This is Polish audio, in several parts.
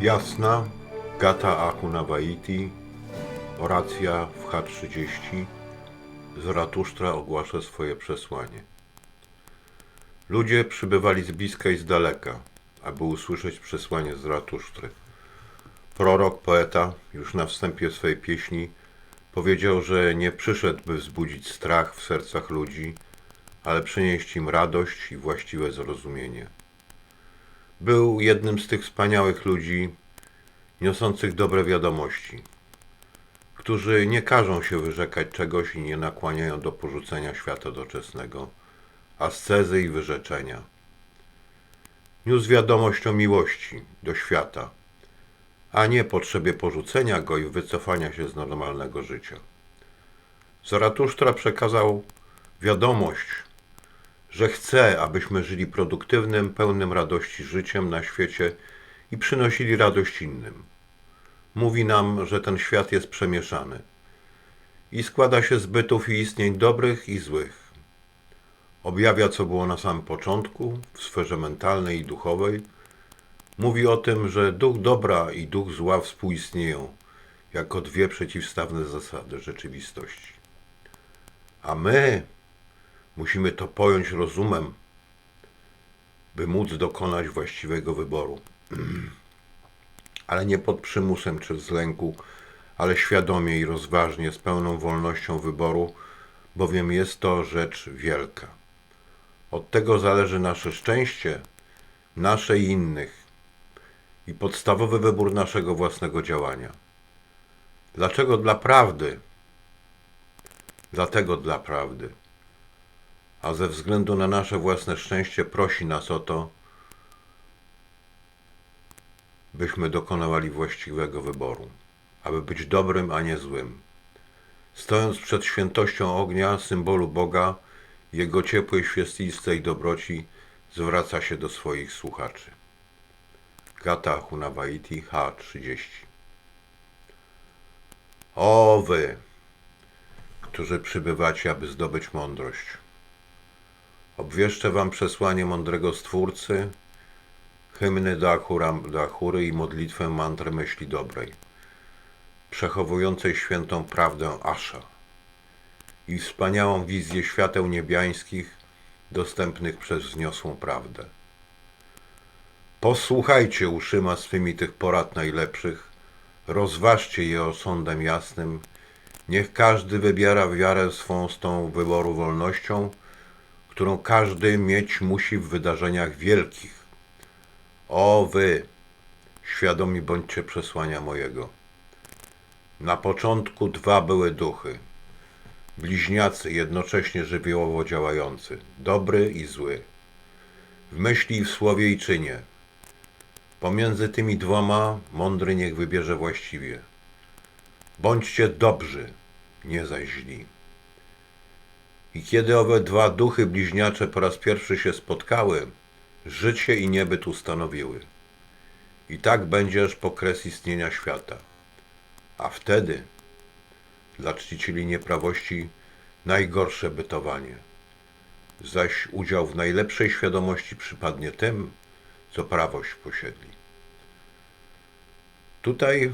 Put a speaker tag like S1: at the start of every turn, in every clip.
S1: Jasna, Gata Akunavaiti, oracja w H30, Zaratusztra ogłasza swoje przesłanie. Ludzie przybywali z bliska i z daleka, aby usłyszeć przesłanie Zaratusztry. Prorok, poeta, już na wstępie swej pieśni powiedział, że nie przyszedł, by wzbudzić strach w sercach ludzi, ale przynieść im radość i właściwe zrozumienie. Był jednym z tych wspaniałych ludzi, niosących dobre wiadomości, którzy nie każą się wyrzekać czegoś i nie nakłaniają do porzucenia świata doczesnego, ascezy i wyrzeczenia. Niósł wiadomość o miłości do świata, a nie potrzebie porzucenia go i wycofania się z normalnego życia. Zaratusztra przekazał wiadomość, że chce, abyśmy żyli produktywnym, pełnym radości życiem na świecie i przynosili radość innym. Mówi nam, że ten świat jest przemieszany i składa się z bytów i istnień dobrych i złych. Objawia, co było na samym początku, w sferze mentalnej i duchowej. Mówi o tym, że duch dobra i duch zła współistnieją jako dwie przeciwstawne zasady rzeczywistości. A my musimy to pojąć rozumem, by móc dokonać właściwego wyboru. ale nie pod przymusem czy z lęku, ale świadomie i rozważnie, z pełną wolnością wyboru, bowiem jest to rzecz wielka. Od tego zależy nasze szczęście, nasze i innych, i podstawowy wybór naszego własnego działania. Dlaczego dla prawdy? Dlatego dla prawdy. A ze względu na nasze własne szczęście prosi nas o to, byśmy dokonywali właściwego wyboru, aby być dobrym, a nie złym. Stojąc przed świętością ognia, symbolu Boga, Jego ciepłej świetlistej dobroci, zwraca się do swoich słuchaczy. Gata Hunawaiti H30 O wy, którzy przybywacie, aby zdobyć mądrość. Obwieszczę wam przesłanie mądrego Stwórcy, hymny do, Ahura, do Achury i modlitwę mantrę myśli dobrej, przechowującej świętą prawdę Asha i wspaniałą wizję świateł niebiańskich dostępnych przez wzniosłą prawdę. Posłuchajcie uszyma swymi tych porad najlepszych, rozważcie je osądem jasnym, niech każdy wybiera wiarę swą z tą wyboru wolnością, którą każdy mieć musi w wydarzeniach wielkich, o wy, świadomi bądźcie przesłania mojego. Na początku dwa były duchy, bliźniacy jednocześnie żywiołowo działający, dobry i zły, w myśli w słowie i czynie. Pomiędzy tymi dwoma mądry niech wybierze właściwie. Bądźcie dobrzy, nie zaś źli. I kiedy owe dwa duchy bliźniacze po raz pierwszy się spotkały, życie i niebyt ustanowiły. I tak będziesz po kres istnienia świata. A wtedy dla czcicieli nieprawości najgorsze bytowanie, zaś udział w najlepszej świadomości przypadnie tym, co prawość posiedli. Tutaj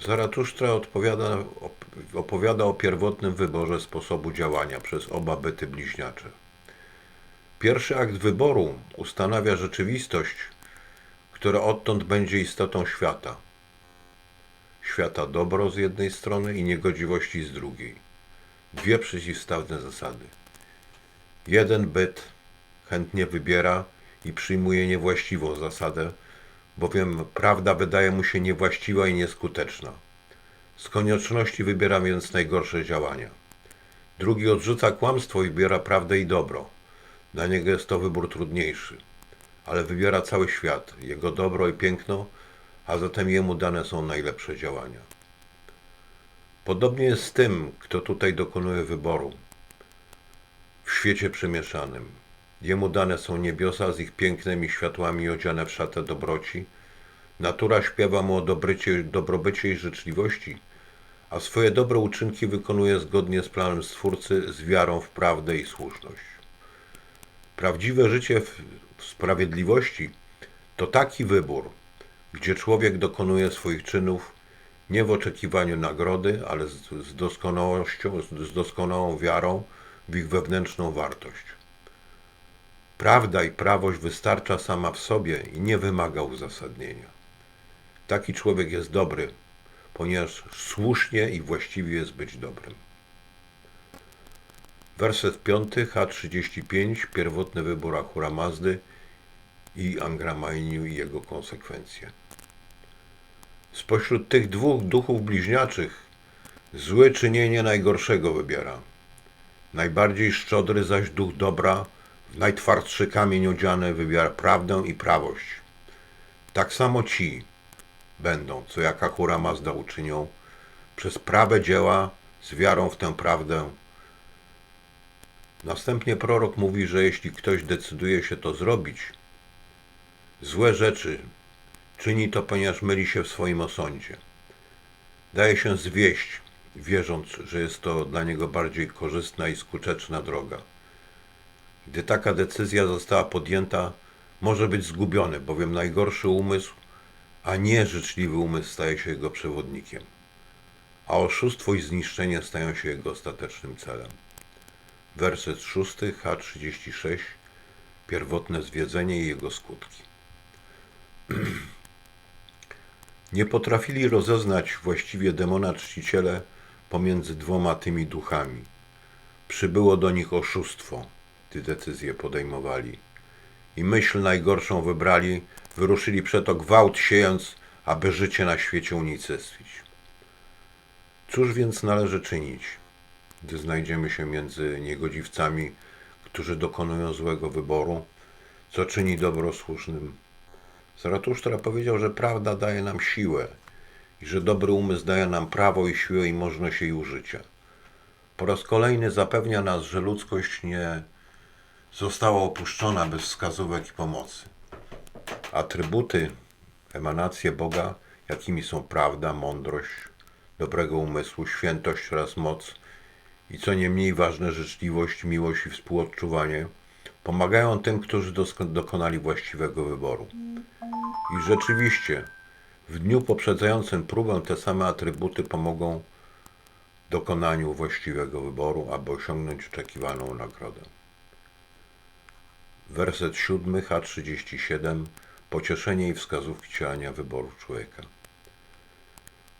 S1: Zaratusztra odpowiada, opowiada o pierwotnym wyborze sposobu działania przez oba byty bliźniacze. Pierwszy akt wyboru ustanawia rzeczywistość, która odtąd będzie istotą świata. Świata dobro z jednej strony i niegodziwości z drugiej. Dwie przeciwstawne zasady. Jeden byt chętnie wybiera i przyjmuje niewłaściwą zasadę, bowiem prawda wydaje mu się niewłaściwa i nieskuteczna. Z konieczności wybiera więc najgorsze działania. Drugi odrzuca kłamstwo i wybiera prawdę i dobro dla niego jest to wybór trudniejszy, ale wybiera cały świat, jego dobro i piękno, a zatem jemu dane są najlepsze działania. Podobnie jest z tym, kto tutaj dokonuje wyboru. W świecie przemieszanym. Jemu dane są niebiosa z ich pięknymi światłami odziane w szatę dobroci. Natura śpiewa mu o dobrycie, dobrobycie i życzliwości, a swoje dobre uczynki wykonuje zgodnie z planem Stwórcy, z wiarą w prawdę i słuszność. Prawdziwe życie w sprawiedliwości to taki wybór, gdzie człowiek dokonuje swoich czynów nie w oczekiwaniu nagrody, ale z, z doskonałością, z, z doskonałą wiarą w ich wewnętrzną wartość. Prawda i prawość wystarcza sama w sobie i nie wymaga uzasadnienia. Taki człowiek jest dobry, ponieważ słusznie i właściwie jest być dobrym. Werset 5, H35, pierwotny wybór Ahura Mazdy i Angramainiu i jego konsekwencje. Spośród tych dwóch duchów bliźniaczych złe czynienie najgorszego wybiera. Najbardziej szczodry zaś duch dobra, najtwardszy kamień odziany wybiera prawdę i prawość. Tak samo ci będą, co jak Ahura Mazda uczynią, przez prawe dzieła z wiarą w tę prawdę. Następnie prorok mówi, że jeśli ktoś decyduje się to zrobić, złe rzeczy, czyni to, ponieważ myli się w swoim osądzie. Daje się zwieść, wierząc, że jest to dla niego bardziej korzystna i skuteczna droga. Gdy taka decyzja została podjęta, może być zgubiony, bowiem najgorszy umysł, a nie życzliwy umysł staje się jego przewodnikiem, a oszustwo i zniszczenie stają się jego ostatecznym celem. Werset 6, H36, pierwotne zwiedzenie i jego skutki. Nie potrafili rozeznać właściwie demona czciciele pomiędzy dwoma tymi duchami. Przybyło do nich oszustwo, gdy decyzje podejmowali. I myśl najgorszą wybrali, wyruszyli przeto gwałt siejąc, aby życie na świecie unicestwić. Cóż więc należy czynić, gdy znajdziemy się między niegodziwcami, którzy dokonują złego wyboru, co czyni dobro słusznym Zaratusztra powiedział, że prawda daje nam siłę i że dobry umysł daje nam prawo i siłę i możliwość jej użycia. Po raz kolejny zapewnia nas, że ludzkość nie została opuszczona bez wskazówek i pomocy. Atrybuty, emanacje Boga, jakimi są prawda, mądrość, dobrego umysłu, świętość oraz moc i co nie mniej ważne, życzliwość, miłość i współodczuwanie, pomagają tym, którzy dokonali właściwego wyboru. I rzeczywiście, w dniu poprzedzającym próbę te same atrybuty pomogą dokonaniu właściwego wyboru, aby osiągnąć oczekiwaną nagrodę. Werset 7, H37. Pocieszenie i wskazówki działania wyboru człowieka.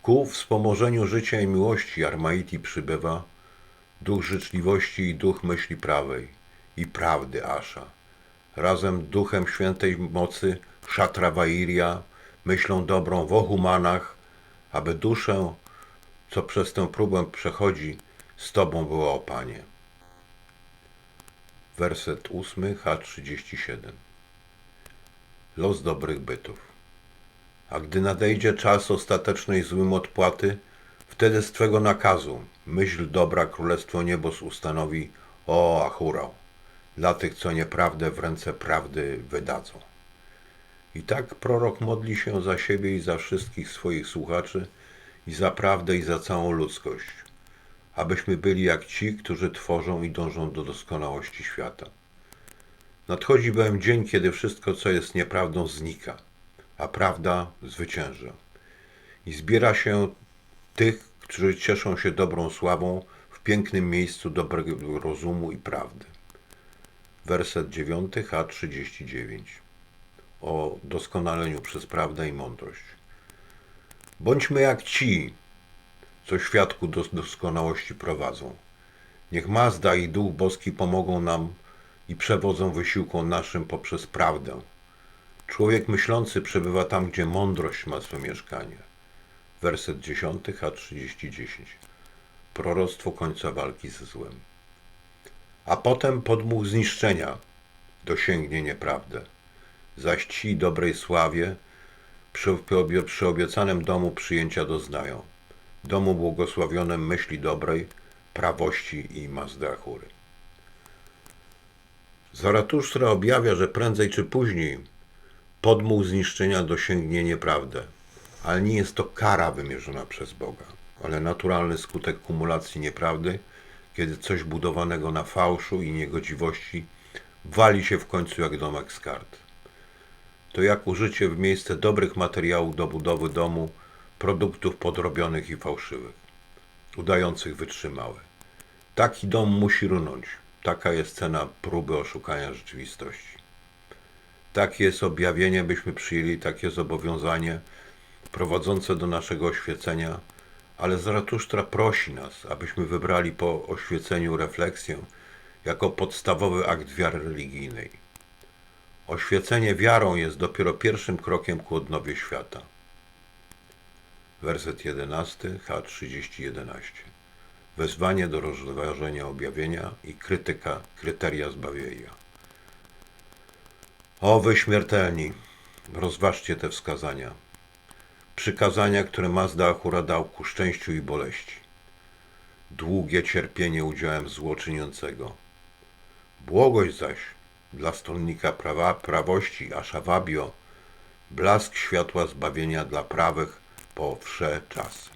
S1: Ku wspomożeniu życia i miłości Armaiti przybywa duch życzliwości i duch myśli prawej i prawdy Asza. Razem duchem świętej mocy Shatravairia, myślą dobrą w ohumanach, aby duszę, co przez tę próbę przechodzi, z Tobą było, o Panie. Werset 8, H37 Los dobrych bytów. A gdy nadejdzie czas ostatecznej złym odpłaty, wtedy z Twego nakazu myśl dobra Królestwo Niebos ustanowi, o Achurał, dla tych, co nieprawdę w ręce prawdy wydadzą. I tak prorok modli się za siebie i za wszystkich swoich słuchaczy, i za prawdę, i za całą ludzkość, abyśmy byli jak ci, którzy tworzą i dążą do doskonałości świata. Nadchodzi bowiem dzień, kiedy wszystko, co jest nieprawdą, znika, a prawda zwycięża. I zbiera się tych, którzy cieszą się dobrą sławą w pięknym miejscu dobrego rozumu i prawdy. Werset 9, H39 o doskonaleniu przez prawdę i mądrość. Bądźmy jak ci, co świadku do doskonałości prowadzą. Niech Mazda i Duch Boski pomogą nam i przewodzą wysiłkom naszym poprzez prawdę. Człowiek myślący przebywa tam, gdzie mądrość ma swe mieszkanie. Werset 10, H3010. Proroctwo końca walki ze złem. A potem podmuch zniszczenia dosięgnie nieprawdę zaś ci dobrej sławie przy, przy obiecanym domu przyjęcia doznają. Domu błogosławionym myśli dobrej, prawości i mazdachury. Zaratusztra objawia, że prędzej czy później podmuch zniszczenia dosięgnie nieprawdę, ale nie jest to kara wymierzona przez Boga, ale naturalny skutek kumulacji nieprawdy, kiedy coś budowanego na fałszu i niegodziwości wali się w końcu jak domek z kart. to jak użycie w miejsce dobrych materiałów do budowy domu produktów podrobionych i fałszywych, udających wytrzymałe. Taki dom musi runąć. Taka jest cena próby oszukania rzeczywistości. Takie jest objawienie, byśmy przyjęli takie zobowiązanie prowadzące do naszego oświecenia, ale Zaratusztra prosi nas, abyśmy wybrali po oświeceniu refleksję jako podstawowy akt wiary religijnej. Oświecenie wiarą jest dopiero pierwszym krokiem ku odnowie świata. Werset 11, H 3011. Wezwanie do rozważenia objawienia i krytyka kryteria zbawienia. O wy śmiertelni, rozważcie te wskazania. Przykazania, które Mazda Achura dał ku szczęściu i boleści. Długie cierpienie udziałem złoczyniącego. Błogość zaś dla stronnika prawa, prawości Ashavabio, blask światła zbawienia dla prawych po wsze czasy.